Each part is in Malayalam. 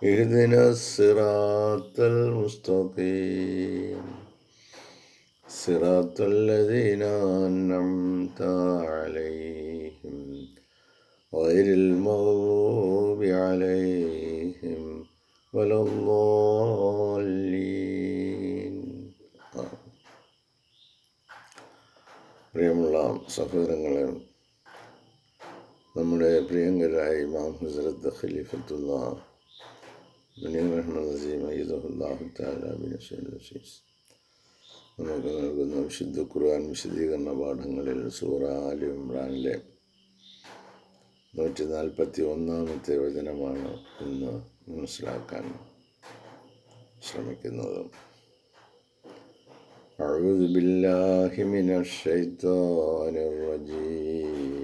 اهدنا الصراط المستقيم صراط الذين أنعمت عليهم غير المغضوب عليهم ولا الضالين പ്രിയമുള്ള സഹോദരങ്ങളെ നമ്മുടെ പ്രിയങ്കരായ ഇമാം ഹസരത്ത് ഖലീഫത്തുള്ള ബനീർ റഹ്മദ് അസീം അയ്യദുല്ലാഹു തആല ബിൻ അസീസ് നമുക്ക് നൽകുന്ന വിശുദ്ധ ഖുർആൻ വിശദീകരണ പാഠങ്ങളിൽ സൂറ ആലി ഇമ്രാനിലെ നൂറ്റി നാൽപ്പത്തി ഒന്നാമത്തെ വചനമാണ് ഇന്ന് മനസ്സിലാക്കാൻ ശ്രമിക്കുന്നത് أعوذ بالله من الشيطان الرجيم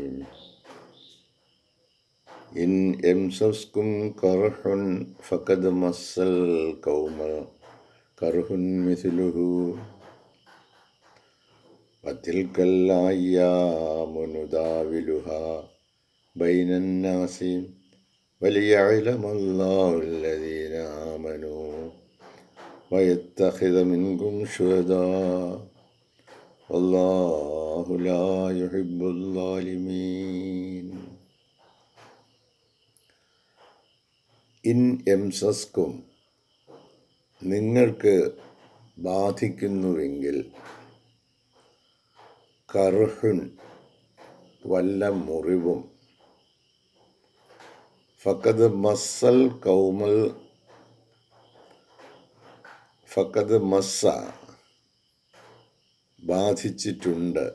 إن يمسسكم كرح فقد مس القوم كرح مثله وتلك الأيام نداولها بين الناس وليعلم الله الذين آمنوا ويتخذ منكم شهداء والله لا يحب الظالمين ഇൻ എംസസ്കും നിങ്ങൾക്ക് ബാധിക്കുന്നുവെങ്കിൽ കർഹുൻ വല്ല മുറിവും. ഫക്കത് മസ്സൽ കൗമൽ ഫക്കത് മസ്സ ബാധിച്ചിട്ടുണ്ട്.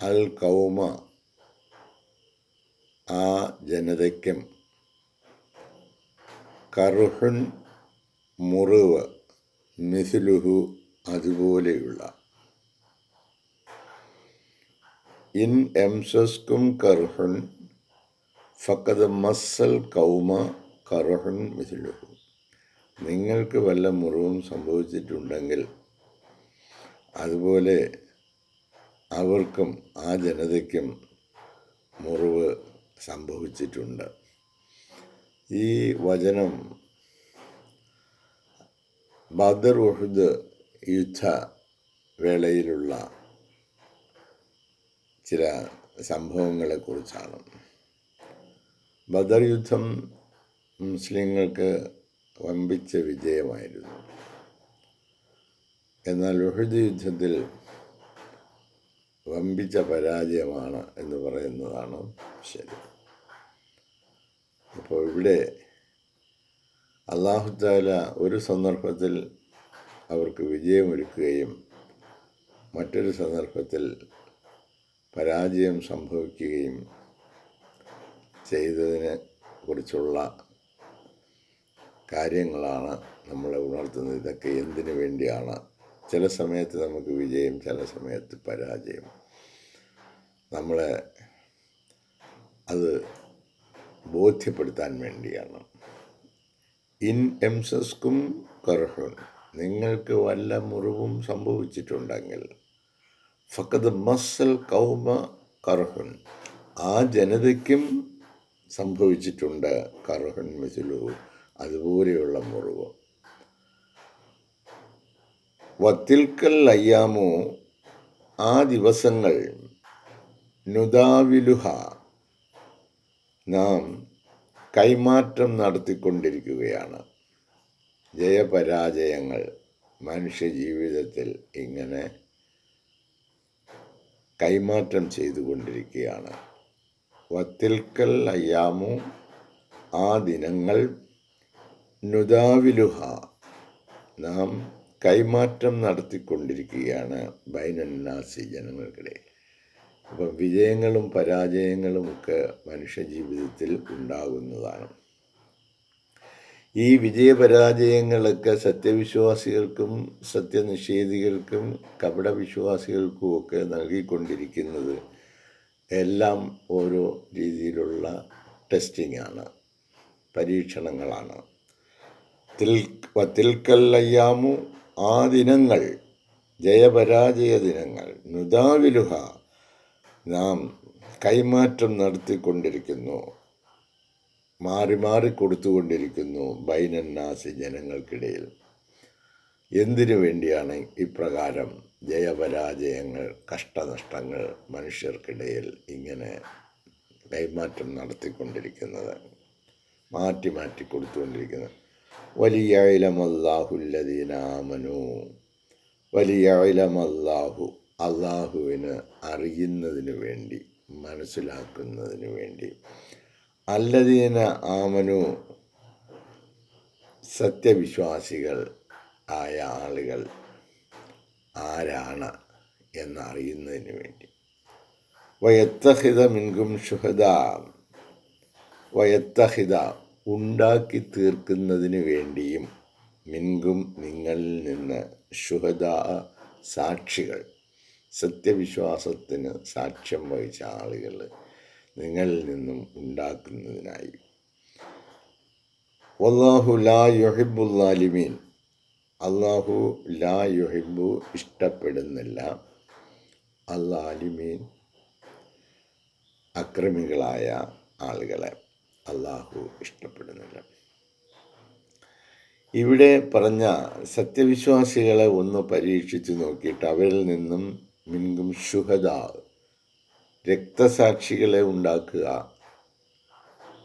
അൽ കൗമ ആ ജനതയ്ക്കും കറുഹുൻ മുറിവ് മിസിലുഹു അതുപോലെയുള്ള ഇൻ എംസസ്കും കർഹുൻ ഫക്കത് മസ്സൽ കൗമ കറുഹുൻ മിസിലുഹു നിങ്ങൾക്ക് വല്ല മുറിവും സംഭവിച്ചിട്ടുണ്ടെങ്കിൽ അതുപോലെ അവർക്കും ആ ജനതയ്ക്കും മുറിവ് സംഭവിച്ചിട്ടുണ്ട്. ഈ വചനം ബദർ ഉഹുദ് യുദ്ധ വേളയിലുള്ള ചില സംഭവങ്ങളെക്കുറിച്ചാണ്. ബദർ യുദ്ധം മുസ്ലിങ്ങൾക്ക് വമ്പിച്ച വിജയമായിരുന്നു. എന്നാൽ ഉഹുദ് യുദ്ധത്തിൽ വമ്പിച്ച പരാജയമാണ് എന്ന് പറയുന്നതാണ് ശരി. അപ്പോൾ ഇവിടെ അള്ളാഹുത്താല ഒരു സന്ദർഭത്തിൽ അവർക്ക് വിജയമൊരുക്കുകയും മറ്റൊരു സന്ദർഭത്തിൽ പരാജയം സംഭവിക്കുകയും ചെയ്തതിനെ കുറിച്ചുള്ള കാര്യങ്ങളാണ് നമ്മളെ ഉണർത്തുന്നത്. ഇതൊക്കെ എന്തിനു വേണ്ടിയാണ്? ചില സമയത്ത് നമുക്ക് വിജയം ചില സമയത്ത് പരാജയം. നമ്മളെ അത് ബോധ്യപ്പെടുത്താൻ വേണ്ടിയാണ്. ഇൻ എംസസ്കും കർഹുൻ. നിങ്ങൾക്ക് വല്ല മുറിവും സംഭവിച്ചിട്ടുണ്ടെങ്കിൽ ഫക്കത് മസ്സൽ കൗമ കർഹുൻ. ആ ജനതയ്ക്കും സംഭവിച്ചിട്ടുണ്ട് കർഹുൻ മിസിലു. അതുപോലെയുള്ള മുറിവ്. വത്തിൽക്കൽ അയ്യാമോ ആ ദിവസങ്ങൾ നുദാവിലുഹ. നാം കൈമാറ്റം നടത്തിക്കൊണ്ടിരിക്കുകയാണ്. ജയപരാജയങ്ങൾ മനുഷ്യജീവിതത്തിൽ ഇങ്ങനെ കൈമാറ്റം ചെയ്തുകൊണ്ടിരിക്കുകയാണ്. വത്തിൽക്കൽ അയ്യാമു ആ ദിനങ്ങൾ നുദാവിലുഹ. നാം കൈമാറ്റം നടത്തിക്കൊണ്ടിരിക്കുകയാണ് ബൈനന്നാസി ജനങ്ങൾക്കിടയിൽ. അപ്പം വിജയങ്ങളും പരാജയങ്ങളും ഒക്കെ മനുഷ്യ ജീവിതത്തിൽ ഉണ്ടാകുന്നതാണ്. ഈ വിജയപരാജയങ്ങളൊക്കെ സത്യവിശ്വാസികൾക്കും സത്യനിഷേധികൾക്കും കപടവിശ്വാസികൾക്കും ഒക്കെ നൽകിക്കൊണ്ടിരിക്കുന്നത് എല്ലാം ഓരോ രീതിയിലുള്ള ടെസ്റ്റിംഗ് ആണ് പരീക്ഷണങ്ങളാണ്. തിൽ തിൽക്കല്ലയ്യാമു ആ ദിനങ്ങൾ ജയപരാജയ ദിനങ്ങൾ നുദാവിലുഹ നാം കൈമാറ്റം നടത്തിക്കൊണ്ടിരിക്കുന്നു. മാറി മാറി കൊടുത്തുകൊണ്ടിരിക്കുന്നു ബൈനന്നാസി ജനങ്ങൾക്കിടയിൽ. എന്തിനു വേണ്ടിയാണ് ഇപ്രകാരം ജയപരാജയങ്ങൾ കഷ്ടനഷ്ടങ്ങൾ മനുഷ്യർക്കിടയിൽ ഇങ്ങനെ കൈമാറ്റം നടത്തിക്കൊണ്ടിരിക്കുന്നത്? മാറ്റി മാറ്റി കൊടുത്തുകൊണ്ടിരിക്കുന്നത്. വലിയ ഇലമല്ലാഹുല്ലദീനാമനു വലിയ ഇലമല്ലാഹു അള്ളാഹുവിന് അറിയുന്നതിന് വേണ്ടി മനസ്സിലാക്കുന്നതിന് വേണ്ടി. അല്ലദീന ആമനു സത്യവിശ്വാസികൾ ആയ ആളുകൾ ആരാണ് എന്നറിയുന്നതിന് വേണ്ടി. വയത്തഹിത മിൻകും ഷുഹദ വയത്തഹിത ഉണ്ടാക്കി തീർക്കുന്നതിന് വേണ്ടിയും മിൻകും നിങ്ങളിൽ നിന്ന് ഷുഹദ സാക്ഷികൾ സത്യവിശ്വാസത്തിന് സാക്ഷ്യം വഹിച്ച ആളുകൾ നിങ്ങളിൽ നിന്നും ഉണ്ടാക്കുന്നതിനായി. വല്ലാഹു ലാ യൊഹിബുല്ലാലിമീൻ അള്ളാഹു ലാ യൊഹിബു ഇഷ്ടപ്പെടുന്നില്ല. അല്ലാലിമീൻ അക്രമികളായ ആളുകളെ അള്ളാഹു ഇഷ്ടപ്പെടുന്നില്ല. ഇവിടെ പറഞ്ഞ സത്യവിശ്വാസികളെ ഒന്ന് പരീക്ഷിച്ചു നോക്കിയിട്ട് അവരിൽ നിന്നും മിൻകും ശുഹദ. രക്തസാക്ഷികളെ ഉണ്ടാക്കുക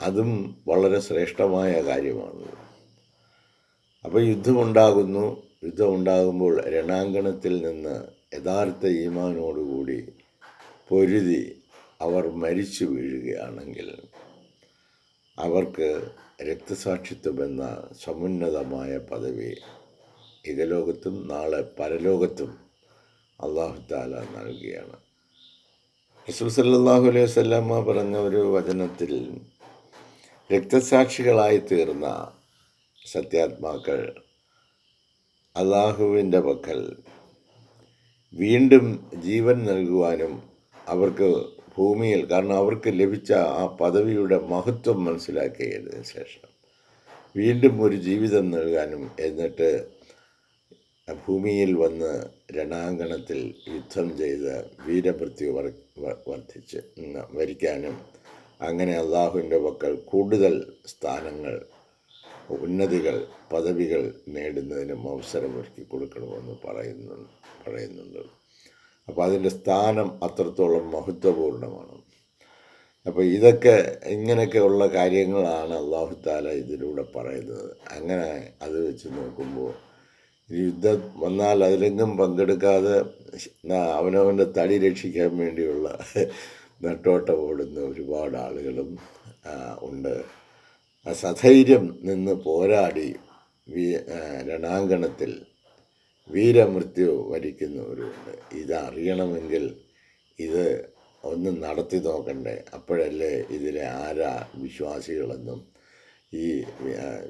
അതും വളരെ ശ്രേഷ്ഠമായ കാര്യമാണ്. അപ്പോൾ യുദ്ധമുണ്ടാകുന്നു യുദ്ധമുണ്ടാകുമ്പോൾ രണാങ്കണത്തിൽ നിന്ന് യഥാർത്ഥ ഈമാനോടുകൂടി പൊരുതി അവർ മരിച്ചു വീഴുകയാണെങ്കിൽ അവർക്ക് രക്തസാക്ഷിത്വമെന്ന സമുന്നതമായ പദവി ഇകലോകത്തും നാളെ പരലോകത്തും അള്ളാഹു താല നൽകുകയാണ് റസൂൽ സല്ലാഹു അലൈഹി വസ്ലാമ പറഞ്ഞ ഒരു വചനത്തിൽ രക്തസാക്ഷികളായി തീർന്ന സത്യാത്മാക്കൾ അള്ളാഹുവിന്റെ പക്കൽ വീണ്ടും ജീവൻ നൽകുവാനും അവർക്ക് ഭൂമിയിൽ കാരണം അവർക്ക് ലഭിച്ച ആ പദവിയുടെ മഹത്വം മനസ്സിലാക്കിയതിന് ശേഷം വീണ്ടും ഒരു ജീവിതം നൽകാനും എന്നിട്ട് ഭൂമിയിൽ വന്ന് രണാങ്കണത്തിൽ യുദ്ധം ചെയ്ത് വീരമൃത്യു വർദ്ധിച്ച് വരിക്കാനും അങ്ങനെ അള്ളാഹുവിന്റെ പക്കൽ കൂടുതൽ സ്ഥാനങ്ങൾ ഉന്നതികൾ പദവികൾ നേടുന്നതിനും അവസരമൊരുക്കി കൊടുക്കണമെന്ന് പറയുന്നു പറയുന്നുണ്ട്. അപ്പോൾ അതിന്റെ സ്ഥാനം അത്രത്തോളം മഹത്വപൂർണമാണ് അപ്പോൾ ഇതൊക്കെ ഇങ്ങനെയൊക്കെയുള്ള കാര്യങ്ങളാണ് അള്ളാഹു താല ഇതിലൂടെ പറയുന്നത്. അങ്ങനെ അത് വെച്ച് നോക്കുമ്പോൾ യുദ്ധം വന്നാൽ അതിലെങ്കും പങ്കെടുക്കാതെ അവനവന്റെ തടി രക്ഷിക്കാൻ വേണ്ടിയുള്ള നെട്ടോട്ടം ഓടുന്ന ഒരുപാട് ആളുകളും ഉണ്ട്. സധൈര്യം നിന്ന് പോരാടി വീ രണാങ്കണത്തിൽ വീരമൃത്യു വരിക്കുന്നവരുണ്ട്. ഇതറിയണമെങ്കിൽ ഇത് ഒന്ന് നടത്തി നോക്കണ്ടേ. അപ്പോഴല്ലേ ഇതിലെ ആരാ വിശ്വാസികളെന്നും ഈ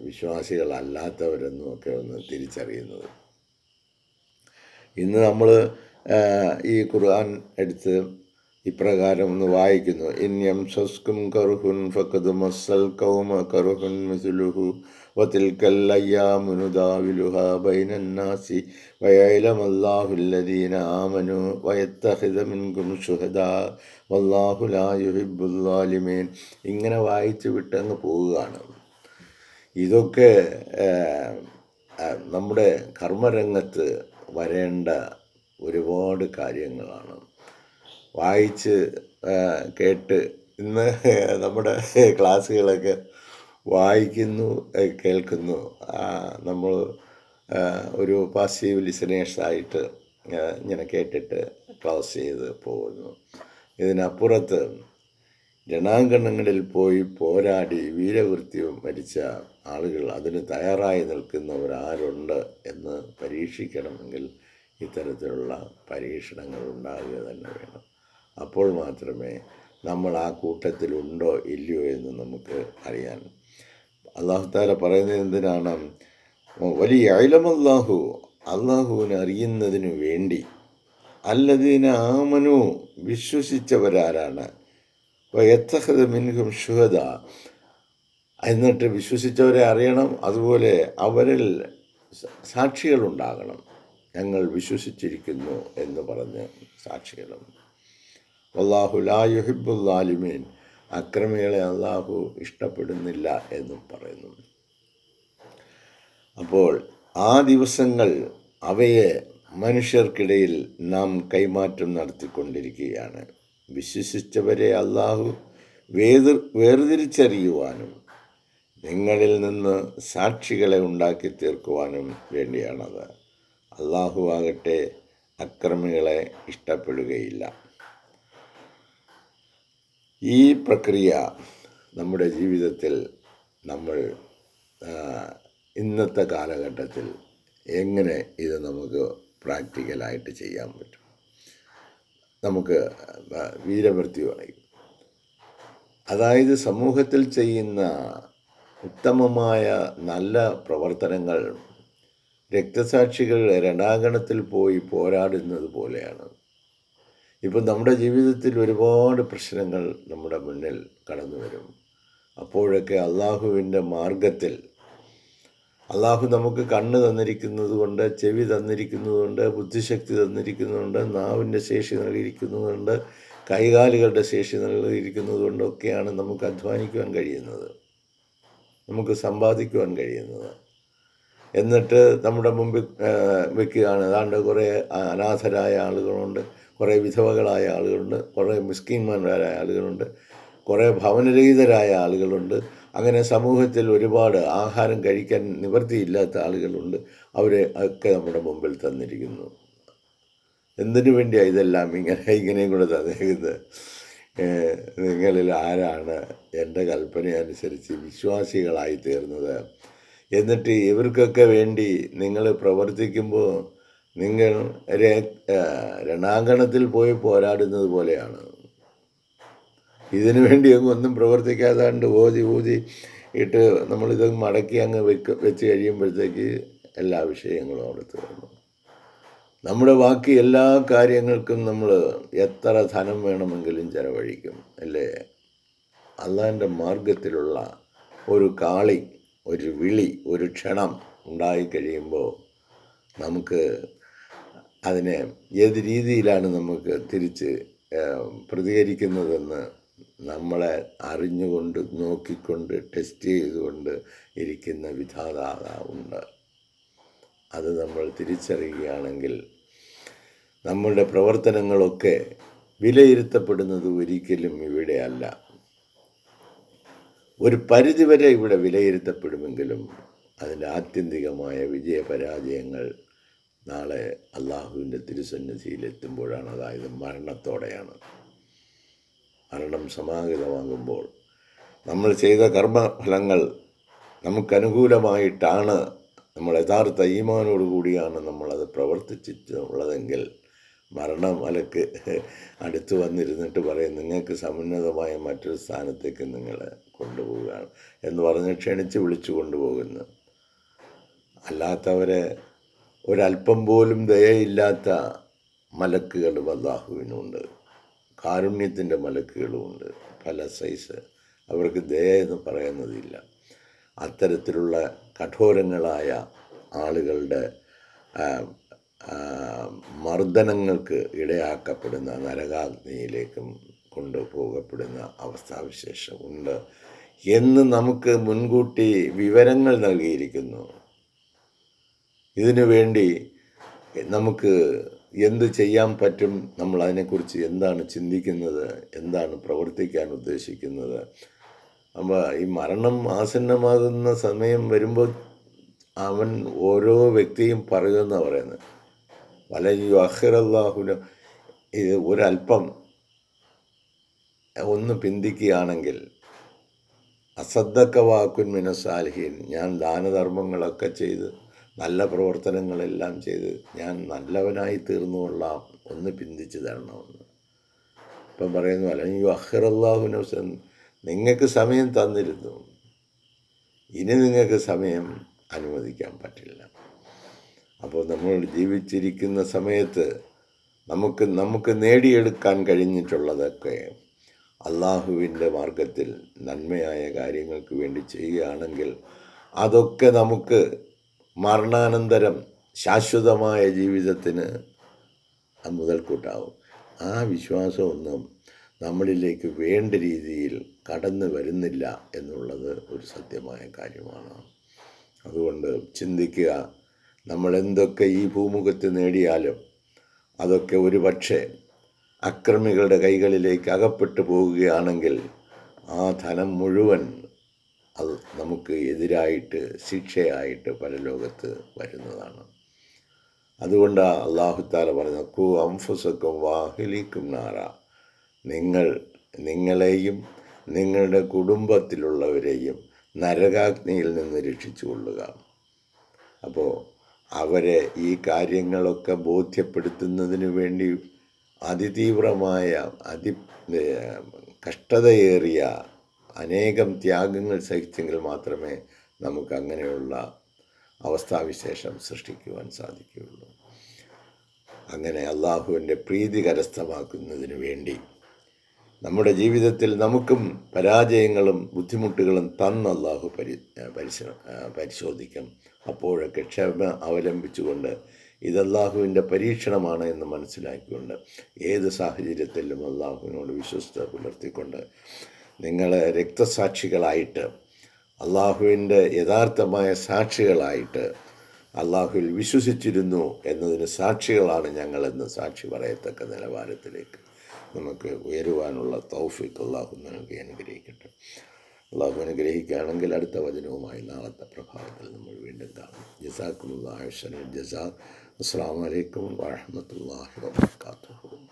വിശ്വാസികളല്ലാത്തവരെന്നും ഒക്കെ ഒന്ന് തിരിച്ചറിയുന്നത്. ഇന്ന് നമ്മൾ ഈ ഖുർആൻ എടുത്ത് ഇപ്രകാരം ഒന്ന് വായിക്കുന്നു. ഇന്യം സസ്കും കറുഹുൻ ഫക്കത് മസ്സൽ കൗമ കറുഹുൻ മിസുലുഹു വത്തിൽക്കല്ലയ്യാമുനുദാവിലുഹ ബൈനന്നാസി വയലമല്ലാഹുല്ലദീന ആമനു വയത്തഹിദ മിൻകും ഷുഹദ വല്ലാഹു ലാ യുഹിബുല്ലാലിമീൻ ഇങ്ങനെ വായിച്ചു വിട്ടങ്ങ് പോവുകയാണ്. ഇതൊക്കെ നമ്മുടെ കർമ്മരംഗത്ത് വരേണ്ട ഒരുപാട് കാര്യങ്ങളാണ്. വായിച്ച് കേട്ട് ഇന്ന് നമ്മുടെ ക്ലാസ്സുകളൊക്കെ വായിക്കുന്നു കേൾക്കുന്നു. നമ്മൾ ഒരു പാസീവ് ലിസണേഴ്സായിട്ട് ഇങ്ങനെ കേട്ടിട്ട് ക്ലാസ് ചെയ്ത് പോകുന്നു. ഇതിനപ്പുറത്ത് രണാങ്കണങ്ങളിൽ പോയി പോരാടി വീരകൃത്യവും മരിച്ച ആളുകൾ അതിന് തയ്യാറായി നിൽക്കുന്നവരാരുണ്ട് എന്ന് പരീക്ഷിക്കണമെങ്കിൽ ഇത്തരത്തിലുള്ള പരീക്ഷണങ്ങൾ ഉണ്ടാകുക തന്നെ വേണം. അപ്പോൾ മാത്രമേ നമ്മൾ ആ കൂട്ടത്തിലുണ്ടോ ഇല്ലയോ എന്ന് നമുക്ക് അറിയാൻ. അള്ളാഹു താല പറയുന്നത് എന്തിനാണ്? വലിയ അയലമല്ലാഹു അള്ളാഹുവിനെ അറിയുന്നതിനു വേണ്ടി. അല്ലതിനാമനു വിശ്വസിച്ചവരാരാണ്. എത്തഹദ മിൻഹും ഷുഹദ എന്നിട്ട് വിശ്വസിച്ചവരെ അറിയണം അതുപോലെ അവരിൽ സാക്ഷികളുണ്ടാകണം. ഞങ്ങൾ വിശ്വസിച്ചിരിക്കുന്നു എന്ന് പറഞ്ഞ് സാക്ഷികളും. അള്ളാഹു ലാ യുഹിബുല്ലാലിമീൻ അക്രമികളെ അള്ളാഹു ഇഷ്ടപ്പെടുന്നില്ല എന്നും പറയുന്നു. അപ്പോൾ ആ ദിവസങ്ങൾ അവയെ മനുഷ്യർക്കിടയിൽ നാം കൈമാറ്റം നടത്തിക്കൊണ്ടിരിക്കുകയാണ്. വിശ്വസിച്ചവരെ അള്ളാഹു വേതിർ വേർതിരിച്ചറിയുവാനും നിങ്ങളിൽ നിന്ന് സാക്ഷികളെ ഉണ്ടാക്കി തീർക്കുവാനും വേണ്ടിയാണത്. അള്ളാഹു ആകട്ടെ അക്രമികളെ ഇഷ്ടപ്പെടുകയില്ല. ഈ പ്രക്രിയ നമ്മുടെ ജീവിതത്തിൽ നമ്മൾ ഇന്നത്തെ കാലഘട്ടത്തിൽ എങ്ങനെ ഇത് നമുക്ക് പ്രാക്ടിക്കലായിട്ട് ചെയ്യാൻ പറ്റും? നമുക്ക് വീരമൃത്യുവായി. അതായത് സമൂഹത്തിൽ ചെയ്യുന്ന ഉത്തമമായ നല്ല പ്രവർത്തനങ്ങൾ രക്തസാക്ഷികൾ രണാങ്കണത്തിൽ പോയി പോരാടുന്നത് പോലെയാണ്. ഇപ്പം നമ്മുടെ ജീവിതത്തിൽ ഒരുപാട് പ്രശ്നങ്ങൾ നമ്മുടെ മുന്നിൽ കടന്നു വരും അപ്പോഴൊക്കെ അള്ളാഹുവിന്റെ മാർഗത്തിൽ അള്ളാഹു നമുക്ക് കണ്ണ് തന്നിരിക്കുന്നത് കൊണ്ട് ചെവി തന്നിരിക്കുന്നത് കൊണ്ട് ബുദ്ധിശക്തി തന്നിരിക്കുന്നതുകൊണ്ട് നാവിന്റെ ശേഷി നൽകിയിരിക്കുന്നതുകൊണ്ട് കൈകാലുകളുടെ ശേഷി നൽകിയിരിക്കുന്നത് കൊണ്ടൊക്കെയാണ് നമുക്ക് അധ്വാനിക്കുവാൻ കഴിയുന്നത്. നമുക്ക് സമ്പാദിക്കുവാൻ കഴിയുന്നത്. എന്നിട്ട് നമ്മുടെ മുമ്പിൽ വെക്കുകയാണ്. അതാണ്ട് കുറേ അനാഥരായ ആളുകളുണ്ട് കുറേ വിധവകളായ ആളുകളുണ്ട് കുറേ മിസ്കിന്മാരായ ആളുകളുണ്ട് കുറേ ഭവനരഹിതരായ ആളുകളുണ്ട്. അങ്ങനെ സമൂഹത്തിൽ ഒരുപാട് ആഹാരം കഴിക്കാൻ നിവൃത്തിയില്ലാത്ത ആളുകളുണ്ട്. അവരെ ഒക്കെ നമ്മുടെ മുമ്പിൽ തന്നിരിക്കുന്നു. എന്തിനു വേണ്ടിയാണ് ഇതെല്ലാം ഇങ്ങനെ ഇങ്ങനെയും കൂടെ തന്നിരിക്കുന്നത്? നിങ്ങളിൽ ആരാണ് എന്റെ കൽപ്പന അനുസരിച്ച് വിശ്വാസികളായി തീർന്നത്? എന്നിട്ട് ഇവർക്കൊക്കെ വേണ്ടി നിങ്ങൾ പ്രവർത്തിക്കുമ്പോൾ നിങ്ങൾ രണാങ്കണത്തിൽ പോയി പോരാടുന്നത് പോലെയാണ്. ഇതിനു വേണ്ടി അങ്ങ് ഒന്നും പ്രവർത്തിക്കാതാണ്ട് ഓതി ഊതി ഇട്ട് നമ്മളിത് മടക്കി അങ്ങ് വെക്ക് വെച്ച് കഴിയുമ്പോഴത്തേക്ക് എല്ലാ വിഷയങ്ങളും അവിടെ തീർന്നു നമ്മുടെ ബാക്കി എല്ലാ കാര്യങ്ങൾക്കും നമ്മൾ എത്ര ധനം വേണമെങ്കിലും ചെലവഴിക്കും അല്ലേ? അള്ളാന്റെ മാർഗത്തിലുള്ള ഒരു കാളി ഒരു വിളി ഒരു ക്ഷണം ഉണ്ടായിക്കഴിയുമ്പോൾ നമുക്ക് അതിനെ ഏത് രീതിയിലാണ് നമുക്ക് തിരിച്ച് പ്രതികരിക്കുന്നതെന്ന് നമ്മളെ അറിഞ്ഞുകൊണ്ട് നോക്കിക്കൊണ്ട് ടെസ്റ്റ് ചെയ്തുകൊണ്ട് ഇരിക്കുന്ന വിധാതാത ഉണ്ട് അത് നമ്മൾ തിരിച്ചറിയുകയാണെങ്കിൽ നമ്മളുടെ പ്രവർത്തനങ്ങളൊക്കെ വിലയിരുത്തപ്പെടുന്നത് ഒരിക്കലും ഇവിടെയല്ല ഒരു പരിധിവരെ ഇവിടെ വിലയിരുത്തപ്പെടുമെങ്കിലും അതിന്റെ ആത്യന്തികമായ വിജയപരാജയങ്ങൾ നാളെ അള്ളാഹുവിന്റെ തിരുസന്നിധിയിലെത്തുമ്പോഴാണ്. അതായത് മരണത്തോടെയാണ്. മരണം സമാഗതമാകുമ്പോൾ നമ്മൾ ചെയ്ത കർമ്മഫലങ്ങൾ നമുക്കനുകൂലമായിട്ടാണ് നമ്മൾ യഥാർത്ഥ ഈമാനോട് കൂടിയാണ് നമ്മളത് പ്രവർത്തിച്ചിട്ടുള്ളതെങ്കിൽ മരണം അലക്ക് അടുത്ത് വന്നിരുന്നിട്ട് പറയും നിങ്ങൾക്ക് സമുന്നതമായ മറ്റൊരു സ്ഥാനത്തേക്ക് നിങ്ങളെ കൊണ്ടുപോവുകയാണ് എന്ന് പറഞ്ഞ് ക്ഷണിച്ച് വിളിച്ചു കൊണ്ടുപോകുന്നു. അല്ലാത്തവരെ ഒരല്പം പോലും ദയയില്ലാത്ത മലക്കുകൾ അള്ളാഹുവിനുണ്ട് കാരുണ്യത്തിന്റെ മലക്കുകളുമുണ്ട്. പല സൈസ് അവർക്ക് ദയ എന്ന് പറയുന്നതില്ല. അത്തരത്തിലുള്ള കഠോരങ്ങളായ ആളുകളുടെ മർദ്ദനങ്ങൾക്ക് ഇടയാക്കപ്പെടുന്ന നരകാഗ്നിയിലേക്കും കൊണ്ടുപോകപ്പെടുന്ന അവസ്ഥാവിശേഷം ഉണ്ട് എന്ന് നമുക്ക് മുൻകൂട്ടി വിവരങ്ങൾ നൽകിയിരിക്കുന്നു. ഇതിനു വേണ്ടി നമുക്ക് എന്ത് ചെയ്യാൻ പറ്റും? നമ്മൾ അതിനെക്കുറിച്ച് എന്താണ് ചിന്തിക്കുന്നത്? എന്താണ് പ്രവർത്തിക്കാൻ ഉദ്ദേശിക്കുന്നത്? അപ്പോൾ ഈ മരണം ആസന്നമാകുന്ന സമയം വരുമ്പോൾ അവൻ ഓരോ വ്യക്തിയും പറയുമെന്ന് പറയുന്നത്. വല യു അഹിറല്ലാഹുന ഇത് ഒരല്പം ഒന്ന് പിന്തിക്കുകയാണെങ്കിൽ അസദ്ദക്ക വാക്കുൻ മിനസാലിഹീൻ ഞാൻ ദാനധർമ്മങ്ങളൊക്കെ ചെയ്ത് നല്ല പ്രവർത്തനങ്ങളെല്ലാം ചെയ്ത് ഞാൻ നല്ലവനായി തീർന്നുകൊള്ളാം ഒന്ന് പിന്തിച്ച് തരണമെന്ന്. ഇപ്പം പറയുന്നു അല്ലെങ്കിൽ അഹിറല്ലാഹുന നിങ്ങൾക്ക് സമയം തന്നിരുന്നു. ഇനി നിങ്ങൾക്ക് സമയം അനുവദിക്കാൻ പറ്റില്ല. അപ്പോൾ നമ്മൾ ജീവിച്ചിരിക്കുന്ന സമയത്ത് നമുക്ക് നമുക്ക് നേടിയെടുക്കാൻ കഴിഞ്ഞിട്ടുള്ളതൊക്കെ അള്ളാഹുവിന്റെ മാർഗത്തിൽ നന്മയായ കാര്യങ്ങൾക്ക് വേണ്ടി ചെയ്യുകയാണെങ്കിൽ അതൊക്കെ നമുക്ക് മരണാനന്തരം ശാശ്വതമായ ജീവിതത്തിന് മുതൽക്കൂട്ടാവും. ആ വിശ്വാസമൊന്നും നമ്മളിലേക്ക് വേണ്ട രീതിയിൽ കടന്നു വരുന്നില്ല എന്നുള്ളത് ഒരു സത്യമായ കാര്യമാണ്. അതുകൊണ്ട് ചിന്തിക്കുക നമ്മളെന്തൊക്കെ ഈ ഭൂമുഖത്ത് നേടിയാലും അതൊക്കെ ഒരു പക്ഷേ അക്രമികളുടെ കൈകളിലേക്ക് അകപ്പെട്ടു പോവുകയാണെങ്കിൽ ആ ധനം മുഴുവൻ അത് നമുക്ക് എതിരായിട്ട് ശിക്ഷയായിട്ട് പല ലോകത്ത് വരുന്നതാണ്. അതുകൊണ്ട് അള്ളാഹുത്താല പറഞ്ഞ കു അംഫുസക്കും വാഹിലിക്കും നാറ. നിങ്ങൾ നിങ്ങളെയും നിങ്ങളുടെ കുടുംബത്തിലുള്ളവരെയും നരകാഗ്നിയിൽ നിന്ന് രക്ഷിച്ചു കൊള്ളുക അപ്പോൾ അവരെ ഈ കാര്യങ്ങളൊക്കെ ബോധ്യപ്പെടുത്തുന്നതിന് വേണ്ടി അതിതീവ്രമായ അതി കഷ്ടതയേറിയ അനേകം ത്യാഗങ്ങൾ സഹിച്ചെങ്കിൽ മാത്രമേ നമുക്ക് അങ്ങനെയുള്ള അവസ്ഥാവിശേഷം സൃഷ്ടിക്കുവാൻ സാധിക്കുകയുള്ളൂ. അങ്ങനെ അള്ളാഹുവിന്റെ പ്രീതി കരസ്ഥമാക്കുന്നതിന് വേണ്ടി നമ്മുടെ ജീവിതത്തിൽ നമുക്കും പരാജയങ്ങളും ബുദ്ധിമുട്ടുകളും തന്ന അള്ളാഹു പരി പരിശ പരിശോധിക്കും. അപ്പോഴൊക്കെ ക്ഷമ അവലംബിച്ചുകൊണ്ട് ഇത് അള്ളാഹുവിന്റെ പരീക്ഷണമാണ് എന്ന് മനസ്സിലാക്കിക്കൊണ്ട് ഏത് സാഹചര്യത്തിലും അള്ളാഹുവിനോട് വിശ്വസ്ത പുലർത്തിക്കൊണ്ട് നിങ്ങളെ രക്തസാക്ഷികളായിട്ട് അള്ളാഹുവിന്റെ യഥാർത്ഥമായ സാക്ഷികളായിട്ട് അള്ളാഹുവിൽ വിശ്വസിച്ചിരുന്നു എന്നതിന് സാക്ഷികളാണ് ഞങ്ങളെന്ന് സാക്ഷി പറയത്തക്ക നിലവാരത്തിലേക്ക് നമുക്ക് ഉയരുവാനുള്ള തൗഫിക്ക് അള്ളാഹു നൽകി അനുഗ്രഹിക്കട്ടെ. അള്ളാഹു അനുഗ്രഹിക്കുകയാണെങ്കിൽ അടുത്ത വചനവുമായി നാളത്തെ പ്രഭാതത്തിൽ നമ്മൾ വീണ്ടും കാണും. ജസാക്കുമുള്ള ആയുഷന ജസാ. അസ്സാം വലൈക്കും വാഹമത്തല്ലാഹി വാത്തു